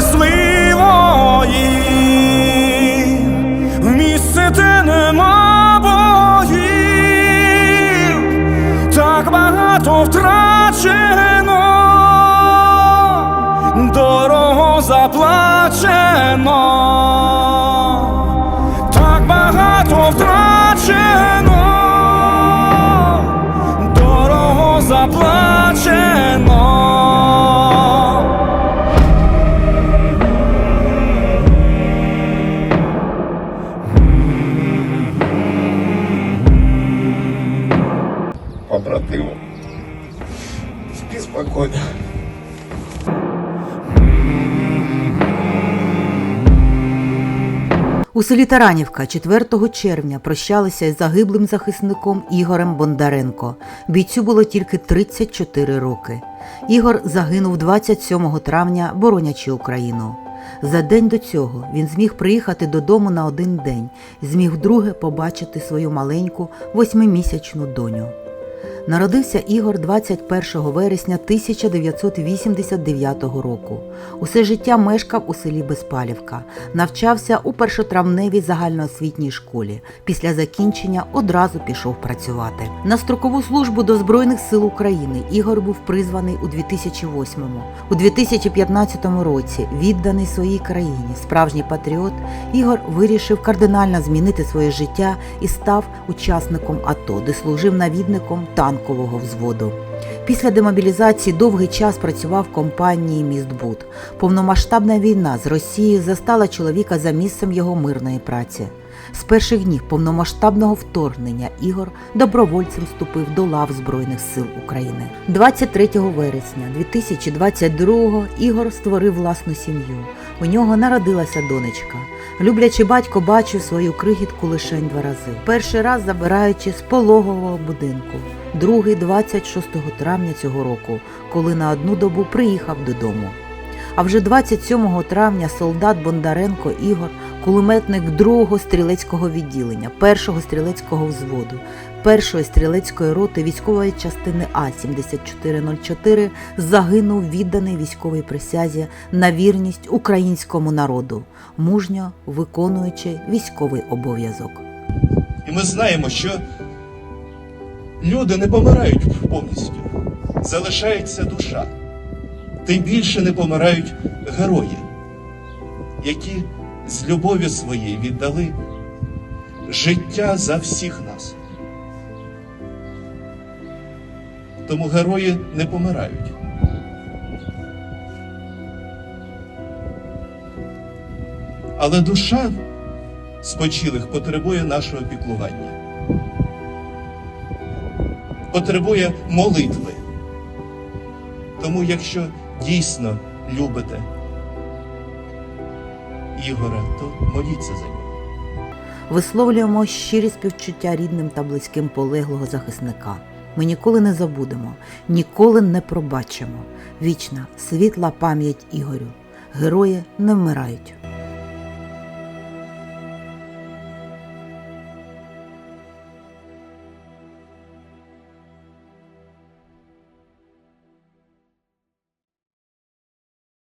щитах вмістити місце, нема боїв, так багато втрачено, дорого заплачено, побратиму. Спи спокойно. У селі Таранівка 4 червня прощалися із загиблим захисником Ігорем Бондаренко. Бійцю було тільки 34 роки. Ігор загинув 27 травня, боронячи Україну. За день до цього він зміг приїхати додому на один день, зміг вдруге побачити свою маленьку восьмимісячну доню. Народився Ігор 21 вересня 1989 року. Усе життя мешкав у селі Безпалівка, навчався у першотравневій загальноосвітній школі. Після закінчення одразу пішов працювати. На строкову службу до Збройних сил України Ігор був призваний у 2008-му. У 2015 році, відданий своїй країні, справжній патріот, Ігор вирішив кардинально змінити своє життя і став учасником АТО, де служив навідником танкового взводу. Після демобілізації довгий час працював в компанії Містбуд. Повномасштабна війна з Росією застала чоловіка за місцем його мирної праці. З перших днів повномасштабного вторгнення Ігор добровольцем вступив до лав Збройних сил України. 23 вересня 2022-го Ігор створив власну сім'ю. У нього народилася донечка. Люблячий батько бачив свою крихітку лишень два рази. Перший раз забираючи з пологового будинку, другий 26 травня цього року, коли на одну добу приїхав додому. А вже 27 травня солдат Бондаренко Ігор, кулеметник 2-го стрілецького відділення, 1-го стрілецького взводу, 1-ї стрілецької роти військової частини А 7404 загинув відданий військовій присязі на вірність українському народу, мужньо виконуючи військовий обов'язок. І ми знаємо, що люди не помирають повністю, залишається душа. Тим більше не помирають герої, які з любові своєї віддали життя за всіх нас. Тому герої не помирають. Але душа спочилих потребує нашого піклування, потребує молитви. Тому, якщо дійсно любите Ігора, то моліться за нього. Висловлюємо щирі співчуття рідним та близьким полеглого захисника. Ми ніколи не забудемо, ніколи не пробачимо. Вічна, світла пам'ять Ігорю. Герої не вмирають.